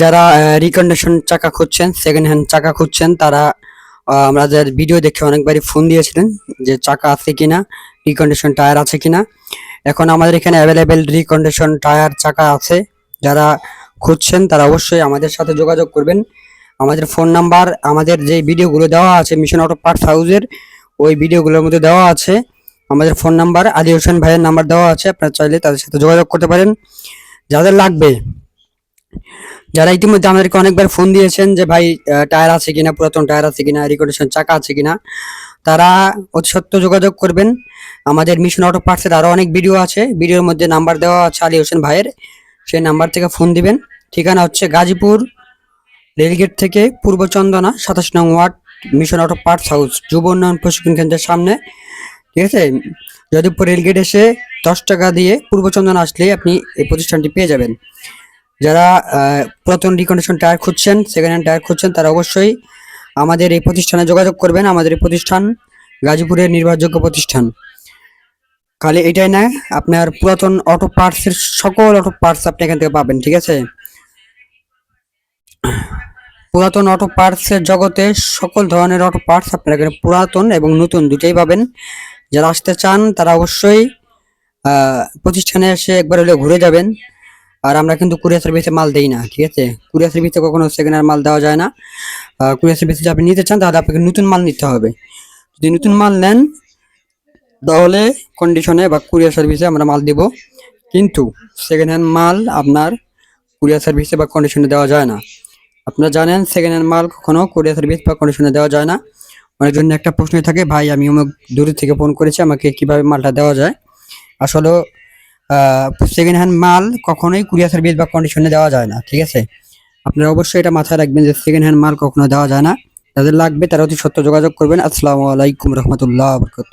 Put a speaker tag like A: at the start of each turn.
A: যারা রিকন্ডিশন চাকা খুঁজছেন সেকেন্ড হ্যান্ড চাকা খুঁজছেন, তারা আমাদের ভিডিও দেখে অনেকবারই ফোন দিয়েছিলেন যে চাকা আছে কিনা রিকন্ডিশন টায়ার আছে কিনা। এখন আমাদের এখানে অ্যাভেলেবেল রিকন্ডিশন টায়ার চাকা আছে। যারা খুঁজছেন, তারা অবশ্যই আমাদের সাথে যোগাযোগ করবেন। আমাদের ফোন নাম্বার আমাদের যে ভিডিওগুলো দেওয়া আছে মিশন অটো পার্টস হাউসের ওই ভিডিওগুলোর মধ্যে দেওয়া আছে। আমাদের ফোন নাম্বার আলী হোসেন ভাইয়ের নাম্বার দেওয়া আছে। আপনারা চাইলে তাদের সাথে যোগাযোগ করতে পারেন। যাদের লাগবে যারা ইতিমধ্যে আমাদেরকে অনেকবার ফোন দিয়েছেন যে, ভাই টায়ার আছে কিনা? পুরাতন টায়ার আছে কিনা? রিকন্ডিশন চাকা আছে কিনা? তারা অতি সত্য যোগাযোগ করবেন। আমাদের মিশন অটো পার্টসের আরও অনেক ভিডিও আছে। ভিডিওর মধ্যে নাম্বার দেওয়া আছে আলী হোসেন ভাইয়ের। সেই নাম্বার থেকে ফোন দিবেন। ঠিকানা হচ্ছে গাজীপুর রেলগেট থেকে পূর্ব চন্দনা, সাতাশ নং ward Mission auto parts house যুব উন্নয়ন প্রশিক্ষণ কেন্দ্রের সামনে। ঠিক আছে? যাদবপুর রেলগেট এসে দশ টাকা দিয়ে পূর্ব চন্দনা আসলেই আপনি এই প্রতিষ্ঠানটি পেয়ে যাবেন। যারা পুরাতন রিকন্ডিশন টায়ার খুঁজছেন সেকেন্ড হ্যান্ড টায়ার খুঁজছেন, তারা অবশ্যই আমাদের এই প্রতিষ্ঠানে যোগাযোগ করবেন। আমাদের এই প্রতিষ্ঠান গাজীপুরের নির্ভরযোগ্য প্রতিষ্ঠান। খালি এটাই না, আপনার পুরাতন অটো পার্টসের সকল অটো পার্টস আপনি এখান থেকে পাবেন, ঠিক আছে? পুরাতন অটো পার্টসের জগতে সকল ধরনের অটো পার্টস আপনারা এখানে পুরাতন এবং নতুন দুটোই পাবেন। যারা আসতে চান, তারা অবশ্যই প্রতিষ্ঠানে এসে একবার হলে ঘুরে যাবেন। আর আমরা কিন্তু কুরিয়ার সার্ভিসে মাল দেই না, ঠিক আছে? কুরিয়ার সার্ভিসে কখনো সেকেন্ড হ্যান্ড মাল দেওয়া যায় না। কুরিয়ার সার্ভিসে যদি আপনি নিতে চান, তাহলে আপনাকে নতুন মাল নিতে হবে। যদি নতুন মাল নেন, তাহলে কন্ডিশনে বা কুরিয়ার সার্ভিসে আমরা মাল দিব। কিন্তু সেকেন্ড হ্যান্ড মাল আপনার কুরিয়ার সার্ভিসে বা কন্ডিশনে দেওয়া যায় না। আপনারা জানেন সেকেন্ড হ্যান্ড মাল কখনো কুরিয়ার সার্ভিস বা কন্ডিশনে দেওয়া যায় না। অনেক জন্য একটা প্রশ্নই থাকে, ভাই, আমি অমুক দূর থেকে ফোন করেছি, আমাকে কীভাবে মালটা দেওয়া যায়? আসলে সেকেন্ড হ্যান্ড মাল কখনোই কুরিয়ার সার্ভিস বা কন্ডিশনে দেওয়া যায় না, ঠিক আছে? আপনারা অবশ্যই এটা মাথায় রাখবেন যে সেকেন্ড হ্যান্ড মাল কখনো দেওয়া যায় না। যাদের লাগবে তারা অতি সত্য যোগাযোগ করবেন। আসসালামু আলাইকুম রহমতুল্লাহ বরকত